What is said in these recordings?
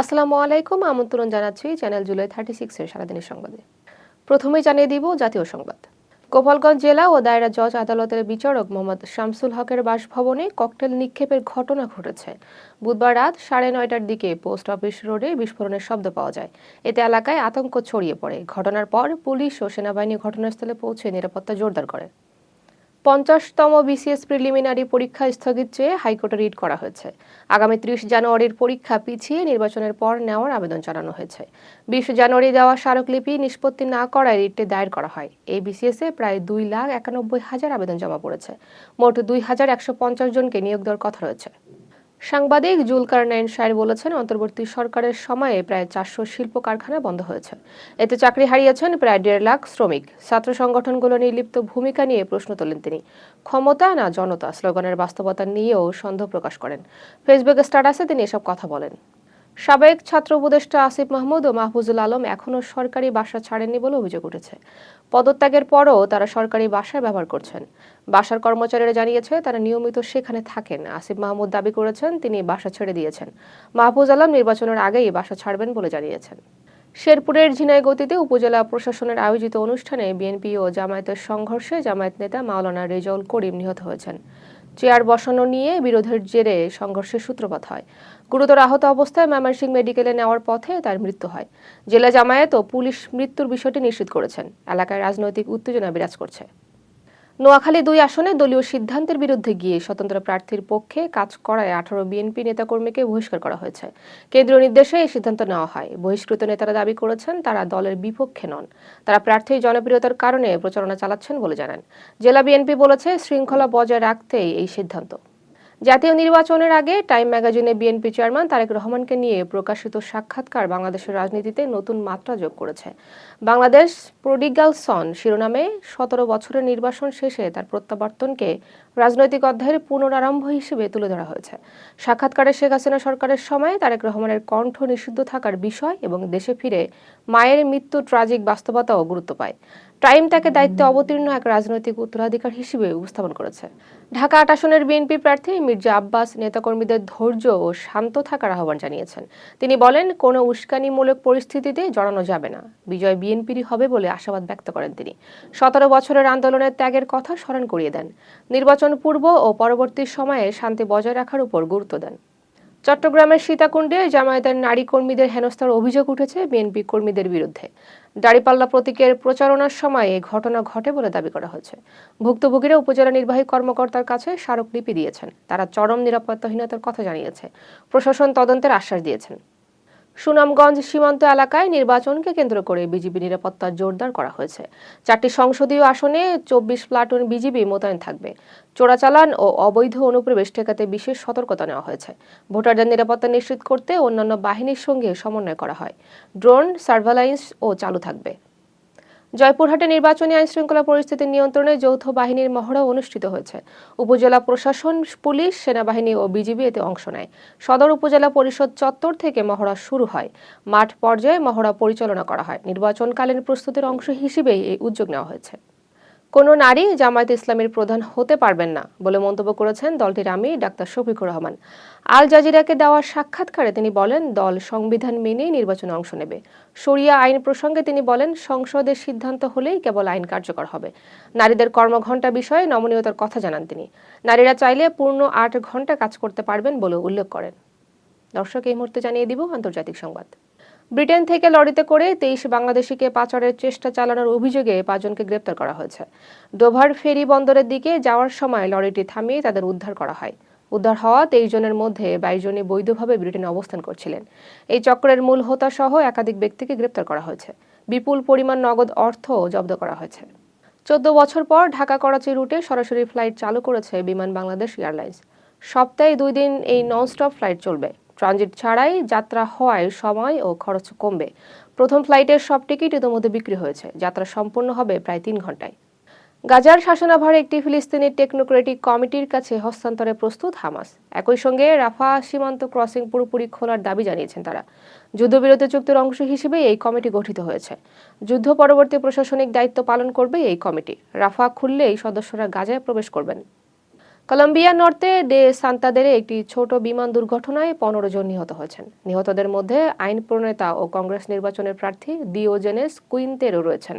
আসসালামু আলাইকুম, আমন্ত্রণ জানাচ্ছি চ্যানেল জুলাই থার্টি সিক্সের সারাদিনের সংবাদে। প্রথমেই জানিয়ে দিব জাতীয় সংবাদ। গোপালগঞ্জ জেলা ও দায়রা জজ আদালতের বিচারক মোহাম্মদ শামসুল হকের বাসভবনে ককটেল নিক্ষেপের ঘটনা ঘটেছে। বুধবার রাত সাড়ে নয়টার দিকে পোস্ট অফিস রোডে বিস্ফোরণের শব্দ পাওয়া যায়। এতে এলাকায় আতঙ্ক ছড়িয়ে পড়ে। ঘটনার পর পুলিশ ও সেনাবাহিনী ঘটনাস্থলে পৌঁছে নিরাপত্তা জোরদার করে। পঞ্চাশতম বিসিএস প্রিলিমিনারি পরীক্ষা স্থগিত চেয়ে হাইকোর্টে রিট করা হয়েছে। আগামী ত্রিশ জানুয়ারির পরীক্ষা পিছিয়ে নির্বাচনের পর নেওয়ার আবেদন জানানো হয়েছে। বিশ জানুয়ারি দেওয়া স্মারকলিপি নিষ্পত্তি না করায় রিটটি দায়ের করা হয়। এই বিসিএস এ প্রায় দুই লাখ একানব্বই হাজার আবেদন জমা পড়েছে। মোট দুই হাজার একশো পঞ্চাশ জনকে নিয়োগ দেওয়ার কথা রয়েছে। সাংবাদিক জুলকার নাইন সাহের বলেছেন, অন্তর্বর্তী সরকারের সময়ে প্রায় চারশো শিল্প কারখানা বন্ধ হয়েছে। এতে চাকরি হারিয়েছেন প্রায় দেড় লাখ শ্রমিক। ছাত্র সংগঠনগুলো নির্লিপ্ত ভূমিকা নিয়ে প্রশ্ন তোলেন তিনি। ক্ষমতা না জনতা? স্লোগানের বাস্তবতা নিয়েও সন্দেহ প্রকাশ করেন। ফেসবুকে স্ট্যাটাসে তিনি এসব কথা বলেন। সাবেক ছাত্র উপদেষ্টা আসিফ মাহমুদ ও মাহফুজুল আলম এখনও সরকারি বাসা ছাড়েননি বলে অভিযোগ উঠেছে। পদত্যাগের পরও তারা সরকারি বাসায় ব্যবহার করছেন। বাসার কর্মচারীরা জানিয়েছে, তারা নিয়মিত সেখানে থাকেন। আসিফ মাহমুদ দাবি করেছেন, তিনি বাসা ছেড়ে দিয়েছেন। মাহফুজ আলম নির্বাচনের আগেই বাসা ছাড়বেন বলে জানিয়েছেন। শেরপুরের ঝিনাইগতিতে উপজেলা প্রশাসনের আয়োজিত অনুষ্ঠানে বিএনপি ও জামায়াতের সংঘর্ষে জামায়াত নেতা মাওলানা রেজাউল করিম নিহত হয়েছেন। চেয়ার বসানো নিয়ে বিরোধের জেরে সংঘর্ষের সূত্রপাত হয়। গুরুতর আহত অবস্থায় ময়মনসিংহ মেডিকেলে নেওয়ার পথে তার মৃত্যু হয়। জেলা জামায়াত ও পুলিশ মৃত্যুর বিষয়টি নিশ্চিত করেছেন। এলাকায় রাজনৈতিক উত্তেজনা বিরাজ করছে। নোয়াখালী দুই আসনে দলীয় সিদ্ধান্তের বিরুদ্ধে গিয়ে স্বতন্ত্র প্রার্থীর পক্ষে কাজ করায় আঠারো বিএনপি নেতাকর্মীকে বহিষ্কার করা হয়েছে। কেন্দ্রীয় নির্দেশে এই সিদ্ধান্ত নেওয়া হয়। বহিষ্কৃত নেতারা দাবি করেছেন, তারা দলের বিপক্ষে নন। তারা প্রার্থীর জনপ্রিয়তার কারণে প্রচারণা চালাচ্ছেন বলে জানান। জেলা বিএনপি বলেছে, শৃঙ্খলা বজায় রাখতেই এই সিদ্ধান্ত। জাতীয় নির্বাচনের আগে টাইম ম্যাগাজিনে বিএনপি চেয়ারম্যান তারেক রহমানকে নিয়ে প্রকাশিত সাক্ষাৎকার বাংলাদেশের রাজনীতিতে নতুন মাত্রা যোগ করেছে। বাংলাদেশ প্রডিগাল সন শিরোনামে সতেরো বছরের নির্বাসন শেষে তার প্রত্যাবর্তনকে রাজনৈতিক অধ্যায়ের পুনরারম্ভ হিসেবে তুলে ধরা হয়েছে। সাক্ষাৎকারে শেখ হাসিনা সরকারের সময় তারেক রহমানের কণ্ঠ নিষিদ্ধ থাকার বিষয় এবং দেশে ফিরে মায়ের মৃত্যু ট্রাজিক বাস্তবতাও গুরুত্ব পায়। টাইম তাকে দায়িত্বে অবতীর্ণ এক রাজনৈতিক উত্তরাধিকার হিসেবে উপস্থাপন করেছে। ঢাকা আট আসনের বিএনপি প্রার্থী মির্জা আব্বাস নেতাকর্মীদের ধৈর্য ও শান্ত থাকার আহ্বান জানিয়েছেন। তিনি বলেন, কোনো উস্কানিমূলক পরিস্থিতিতে জড়ানো যাবে না। বিজয় বিএনপিরই হবে বলে আশাবাদ ব্যক্ত করেন তিনি। সতেরো বছরের আন্দোলনের ত্যাগের কথা স্মরণ করিয়ে দেন। নির্বাচন পূর্ব ও পরবর্তী সময়ে শান্তি বজায় রাখার উপর গুরুত্ব দেন। চট্টগ্রামের সীতাকুণ্ডে জামায়াতের নারী কর্মীদের হেনস্থার অভিযোগ উঠেছে বিএনপি কর্মীদের বিরুদ্ধে। দাড়িপাল্লা প্রতীকের প্রচারণার সময় এই ঘটনা ঘটে বলে দাবি করা হয়েছে। ভুক্তভোগীরা উপজেলা নির্বাহী কর্মকর্তার কাছে স্মারকলিপি দিয়েছেন। তারা চরম নিরাপত্তাহীনতার কথা জানিয়েছে। প্রশাসন তদন্তের আশ্বাস দিয়েছেন। সুনামগঞ্জ সীমান্ত এলাকায় নির্বাচনকে কেন্দ্র করে বিজিবি নিরাপত্তা জোরদার করা হয়েছে। চারটি সংসদীয় আসনে চব্বিশ প্লাটুন বিজিবি মোতায়েন থাকবে। চোরাচালান ও অবৈধ অনুপ্রবেশ ঠেকাতে বিশেষ সতর্কতা নেওয়া হয়েছে। ভোটারদের নিরাপত্তা নিশ্চিত করতে অন্যান্য বাহিনীর সঙ্গে সমন্বয় করা হয়। ড্রোন সার্ভালাইন্স ও চালু থাকবে। জয়পুরহাটে নির্বাচনী আইন শৃঙ্খলা পরিস্থিতি নিয়ন্ত্রণে যৌথ বাহিনীর মহড়া অনুষ্ঠিত হয়েছে। উপজেলা প্রশাসন, পুলিশ, সেনাবাহিনী ও বিজিবি এতে অংশ নেয়। সদর উপজেলা পরিষদ চত্বর থেকে মহড়া শুরু হয়। মাঠ পর্যায়ে মহড়া পরিচালনা করা হয়। নির্বাচনকালীন প্রস্তুতির অংশ হিসেবেই এই উদ্যোগ নেওয়া হয়েছে। কোনো নারী জামায়াত ইসলামের প্রধান হতে পারবেন না বলে মন্তব্য করেছেন দলটির আমির ডাক্তার শফিকুর রহমান। আল জাজিরাকে দেওয়া সাক্ষাৎকারে তিনি বলেন, দল সংবিধান মেনেই নির্বাচনে অংশ নেবে। শরিয়া আইন প্রসঙ্গে তিনি বলেন, সংসদের সিদ্ধান্ত হলেই কেবল আইন কার্যকর হবে। নারীদের কর্মঘণ্টা বিষয়ে নমনীয়তার কথা জানান তিনি। নারীরা চাইলে পূর্ণ আট ঘণ্টা কাজ করতে পারবেন বলে উল্লেখ করেন। দর্শক, এই মুহূর্তে জানিয়ে দিব আন্তর্জাতিক সংবাদ। ব্রিটেন থেকে লরিতে করে তেইশ বাংলাদেশিকে পাচারের চেষ্টা চালানোর অভিযোগে পাঁচজনকে গ্রেপ্তার করা হয়েছে। ডোভার ফেরি বন্দরের দিকে যাওয়ার সময় লরিটি থামিয়ে তাদের উদ্ধার করা হয়। উদ্ধার হওয়া তেইশ জনের মধ্যে বাইশ জনই বৈধভাবে ব্রিটেনে অবস্থান করছিলেন। এই চক্রের মূল হোতা সহ একাধিক ব্যক্তিকে গ্রেপ্তার করা হয়েছে। বিপুল পরিমাণ নগদ অর্থ জব্দ করা হয়েছে। চোদ্দ বছর পর ঢাকা করাচি রুটে সরাসরি ফ্লাইট চালু করেছে বিমান বাংলাদেশ এয়ারলাইন্স। সপ্তাহে দুই দিন এই ননস্টপ ফ্লাইট চলবে। ট্রানজিট ছাড়াই যাত্রা হওয়ায় সময় ও খরচ কমবে। প্রথম ফ্লাইটের সব টিকিট ইতিমধ্যে বিক্রি হয়েছে। যাত্রা সম্পূর্ণ হবে প্রায় তিন ঘন্টায়। গাজার শাসনাভার একটি ফিলিস্তিনি টেকনোক্রেটিক কমিটির কাছে হস্তান্তরে প্রস্তুত হামাস। একই সঙ্গে রাফা সীমান্ত ক্রসিং পুরোপুরি খোলার দাবি জানিয়েছেন তারা। যুদ্ধবিরতি চুক্তির অংশ হিসেবে এই কমিটি গঠিত হয়েছে। যুদ্ধ পরবর্তী প্রশাসনিক দায়িত্ব পালন করবে এই কমিটি। রাফা খুললেই সদস্যরা গাজায় প্রবেশ করবেন। কলম্বিয়া নর্তে ডে সান্তাদের একটি ছোট বিমান দুর্ঘটনায় পনেরো জন নিহত হয়েছেন। নিহতদের মধ্যে আইন প্রণেতা ও কংগ্রেস নির্বাচনের প্রার্থী দিওজেনেস কুইন্তেরও রয়েছেন।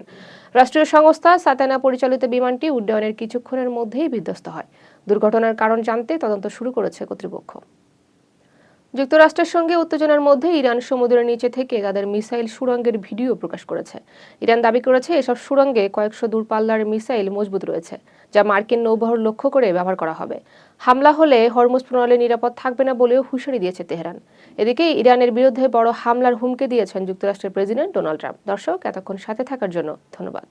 রাষ্ট্রীয় সংস্থা সাতানা পরিচালিত বিমানটি উড্ডয়নের কিছুক্ষণের মধ্যেই বিধ্বস্ত হয়। দুর্ঘটনার কারণ জানতে তদন্ত শুরু করেছে কর্তৃপক্ষ। যুক্তরাষ্ট্রের সঙ্গে উত্তেজনার মধ্যে ইরান সমুদ্রের নিচে থেকে তাদের মিসাইল সুড়ঙ্গের ভিডিও প্রকাশ করেছে। ইরান দাবি করেছে, এসব সুড়ঙ্গে কয়েকশো দূরপাল্লার মিসাইল মজবুত রয়েছে, যা মার্কিন নৌবহর লক্ষ্য করে ব্যবহার করা হবে। হামলা হলে হরমুজ প্রণালী নিরাপদ থাকবে না বলেও হুঁশিয়ারি দিয়েছে তেহরান। এদিকে ইরানের বিরুদ্ধে বড় হামলার হুমকি দিয়েছেন যুক্তরাষ্ট্রের প্রেসিডেন্ট ডোনাল্ড ট্রাম্প। দর্শক, এতক্ষণ সাথে থাকার জন্য ধন্যবাদ।